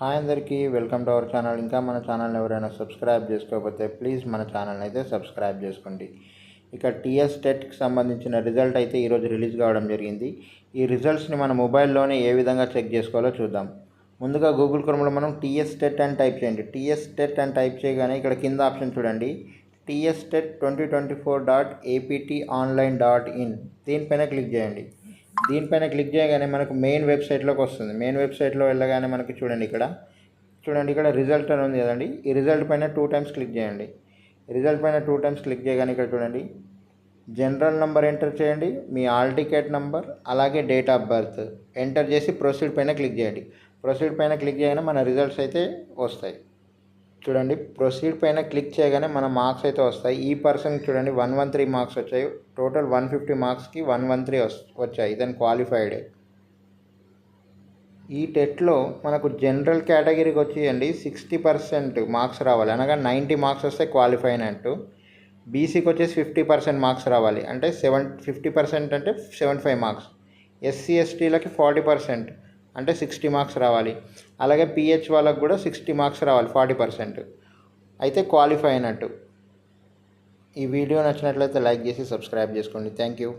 Hi అందరికీ welcome to our channel. ఇంకా మన ఛానల్ ఎవరైనా సబ్స్క్రైబ్ చేసుకోకపోతే ప్లీజ్ మన ఛానల్ అయితే సబ్స్క్రైబ్ చేసుకోండి. ఇక టీఎస్ టెట్కి సంబంధించిన రిజల్ట్ అయితే ఈరోజు రిలీజ్ కావడం జరిగింది. ఈ రిజల్ట్స్ని మన మొబైల్లోనే ఏ విధంగా చెక్ చేసుకోవాలో చూద్దాం. ముందుగా గూగుల్ క్రోమ్లో మనం టీఎస్ టెట్ అని టైప్ చేయండి. టీఎస్ టెట్ అని టైప్ చేయగానే ఇక్కడ కింద ఆప్షన్ చూడండి. TS TET twenty twenty four dot APT online dot in దీనిపైన క్లిక్ చేయండి. దీనిపైన క్లిక్ చేయగానే మనకు మెయిన్ వెబ్సైట్లోకి వస్తుంది. మెయిన్ వెబ్సైట్లో వెళ్ళగానే మనకి చూడండి ఇక్కడ. చూడండి ఇక్కడ రిజల్ట్ అని ఉంది కదండి. ఈ రిజల్ట్ పైన టూ టైమ్స్ క్లిక్ చేయండి. రిజల్ట్ పైన టూ టైమ్స్ క్లిక్ చేయగానే ఇక్కడ చూడండి. జనరల్ నెంబర్ ఎంటర్ చేయండి. మీ ఆల్ టికెట్ నెంబర్ అలాగే డేట్ ఆఫ్ బర్త్ ఎంటర్ చేసి ప్రొసీడ్ పైన క్లిక్ చేయండి. ప్రొసీడ్ పైన క్లిక్ చేయగానే మన రిజల్ట్స్ అయితే వస్తాయి. చూడండి ప్రొసీడ్ పైన క్లిక్ చేయగానే మన మార్క్స్ అయితే వస్తాయి. ఈ పర్సన్ చూడండి వన్ వన్ త్రీ మార్క్స్ వచ్చాయి. టోటల్ వన్ ఫిఫ్టీ మార్క్స్కి వన్ వన్ త్రీ వచ్చాయి. ఇతను క్వాలిఫైడ్ ఈ టెట్లో మనకు జనరల్ కేటగిరీకి వచ్చేయండి. సిక్స్టీ పర్సెంట్ మార్క్స్ రావాలి. అనగా నైంటీ మార్క్స్ వస్తే క్వాలిఫై అయినట్టు. బీసీకి వచ్చేసి ఫిఫ్టీ పర్సెంట్ మార్క్స్ రావాలి. అంటే సెవెన్ ఫిఫ్టీ పర్సెంట్ అంటే సెవెంటీ ఫైవ్ మార్క్స్ ఎస్సీ ఎస్టీలకి ఫార్టీ పర్సెంట్ అంటే సిక్స్టీ మార్క్స్ రావాలి. అలాగే పిహెచ్ వాళ్ళకు కూడా సిక్స్టీ మార్క్స్ రావాలి ఫార్టీ పర్సెంట్. అయితే క్వాలిఫై అయినట్టు. ఈ వీడియో నచ్చినట్లయితే లైక్ చేసి సబ్స్క్రైబ్ చేసుకోండి. Thank you.